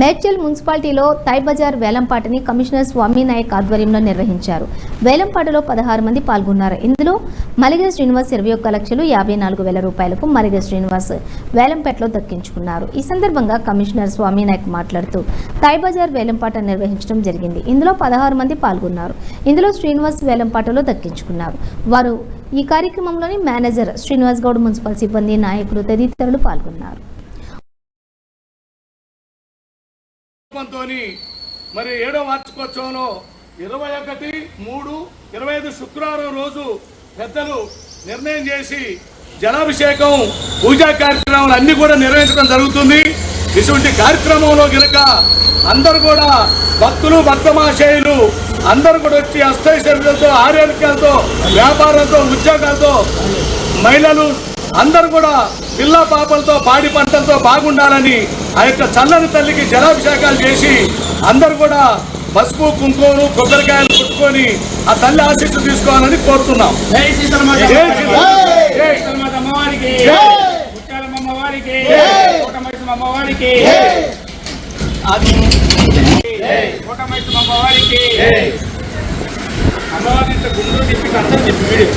మేడ్చల్ మున్సిపాలిటీలో తైబజార్ వేలంపాటని కమిషనర్ స్వామి నాయక్ ఆధ్వర్యంలో నిర్వహించారు. వేలంపాటలో పదహారు మంది పాల్గొన్నారు. ఇందులో మలిగ శ్రీనివాస్ ఇరవై ఒక్క లక్షలు యాభై నాలుగు వేల రూపాయలకు మలిగ శ్రీనివాస్ వేలంపేటలో దక్కించుకున్నారు. ఈ సందర్భంగా కమిషనర్ స్వామి నాయక్ మాట్లాడుతూ తైబజార్ వేలంపాట నిర్వహించడం జరిగింది. ఇందులో పదహారు మంది పాల్గొన్నారు. ఇందులో శ్రీనివాస్ వేలంపాటలో దక్కించుకున్నారు. వారు ఈ కార్యక్రమంలోని మేనేజర్ శ్రీనివాస్ గౌడ్ మున్సిపల్ సిబ్బంది నాయకులు తదితరులు పాల్గొన్నారు. మరి ఏడో వార్షికోత్సవంలో ఇరవై ఒకటి మూడు ఇరవై ఐదు శుక్రవారం రోజు పెద్దలు నిర్ణయం చేసి జలాభిషేకం పూజా కార్యక్రమాలు అన్ని కూడా నిర్వహించడం జరుగుతుంది. ఇటువంటి కార్యక్రమంలో గనక అందరూ కూడా భక్తులు భక్తమాశయులు అందరూ కూడా వచ్చి అష్టైశ్వర్యాలతో ఆరోగ్యాలతో వ్యాపారంతో ఉద్యోగాలతో మహిళలు అందరూ కూడా పిల్ల పాపలతో పాడి పంటలతో బాగుండాలని ఆ యొక్క చల్లని తల్లికి జలాభిషేకాలు చేసి అందరూ కూడా పసుపు కుంకుమలు కొబ్బరికాయలు కొట్టుకొని ఆ తల్లి ఆశీస్సు తీసుకోవాలని కోరుతున్నాం. అమ్మవారి గుండెలు తిప్పి అందరూ చెప్పి వీడియో.